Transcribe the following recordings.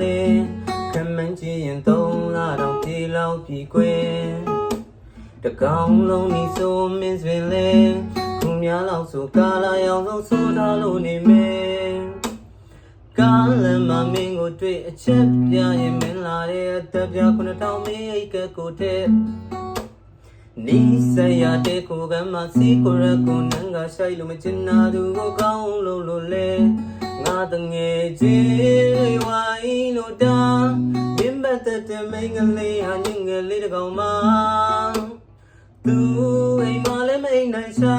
လဲခမန်းကြည့်ရင်သုံးလာတော့ပြေလောက်ပြီကွယ်တကောင်လုံးဒီဆိုမင်းစင်လဲခုများလောက်ဆိုကာလာရောင်ဆုံးဆိုထားလို့နေမယ်ကားလမ်းမမင်းကိုတွေ့အချက်ပြရင်မင်းလာတဲ့အသက်ပြ9000မင်းအိတ်ကကိုတဲ့နီးစရတဲ့ကိုကမှစီကိုရကိုနန်းကဆိုင်လို့မချင်နာသူကိုကောင်းလို့လို့လဲငါတငယ်ချင်း တဲ့မိန်ကလေးဟာညငယ်လေးတကောင်မသူအိမ်မလည်းမအိမ်နိုင်ချာ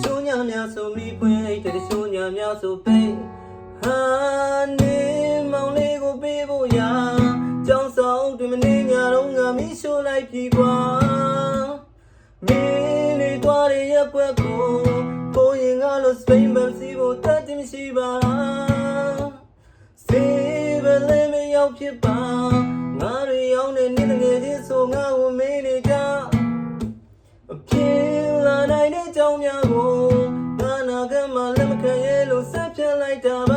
ရှိုးညများဆိုမိပွင့်အိတ်တဲ့ရှိုးညများဆိုပိတ်ဟာနေမောင်လေးကိုပေးဖို့ရာကြောင်းဆောင်တွင်မနေညတော့ငါမီးရှိုးလိုက်ပြီကွာမင်းလေးသွားတဲ့ရက်ွက်ကိုကိုရင်ကလို့စပိန်မစီဖို့တတ်တယ်မရှိပါစေဘလေးမရောက်ဖြစ်ပါ ငါတွေရောက်နေနေငယ်ချင်းဆိုငါ့ကိုမင်းနေကြအဖြစ်လာနိုင်တဲ့ကြောင်းများကိုငါနာကမှလက်မခံရဲလို့ဆက်ဖြတ်လိုက်တာ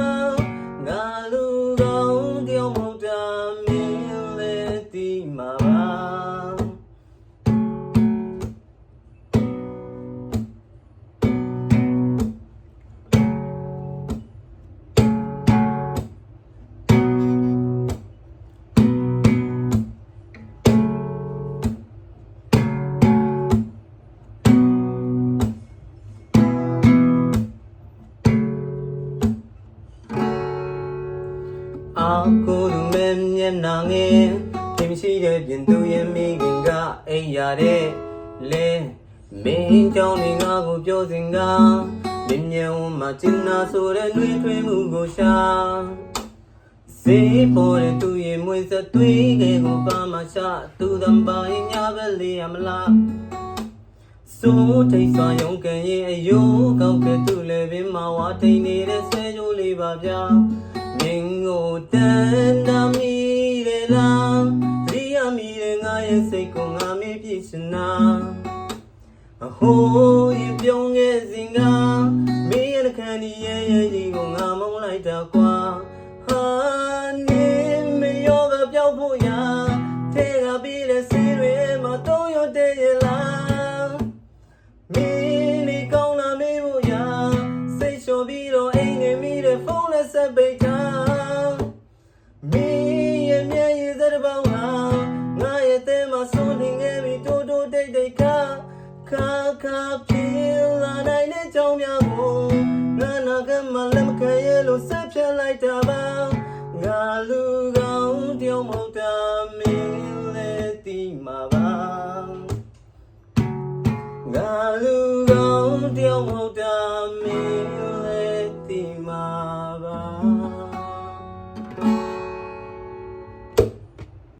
အာကိုလူမဲမျက်နာငယ်ပြင်ရှိတဲ့ပြင်သူရဲ့မိခင်ကအိမ်ရတဲ့လဲမင်းကြောင့်နေငါကိုပြောစင်ကမြင်မြင်ဝမှာကျင်နာဆိုတဲ့နှွေးထွေးမှုကိုရှာစေပေါ်တဲ့သူရဲ့မွေးစသွေးကကိုပါမရှာသူတံပါရင်ညာပဲလေးရမလားစိုးထိတ်စွာရုံးကန်ရင်အယိုးကောက်ကသူ့လည်းပင်မဝါထိန်နေတဲ့ဆွဲကြိုးလေးပါဗျာမ င်းကိုတန်တာမီတယ်လားရိယာမီတဲ့ငါရဲ့စိတ်ကိုငါမေးပြစနာအဟိုးရင်ပြုံးခဲ့စဉ်ကမင်းရဲ့ခန္ဒီရဲ့ရဲ့ကြီးကိုငါမုန်းလိုက်တာကွာဟာနေမယောကပြောက်ဖို့ ခါခါခါပြေလာနိုင်တဲ့ကြောင်များကိုငါနာကမှလည်းမခံရလို့ဆက်ဖြတ်လိုက်တာပါငါလူကောင်းတယောက်မဟုတ်တာမင်းလည်းသိမှာပါငါလူကောင်းတယောက်မဟုတ်တာမင်းလည်းသိမှာ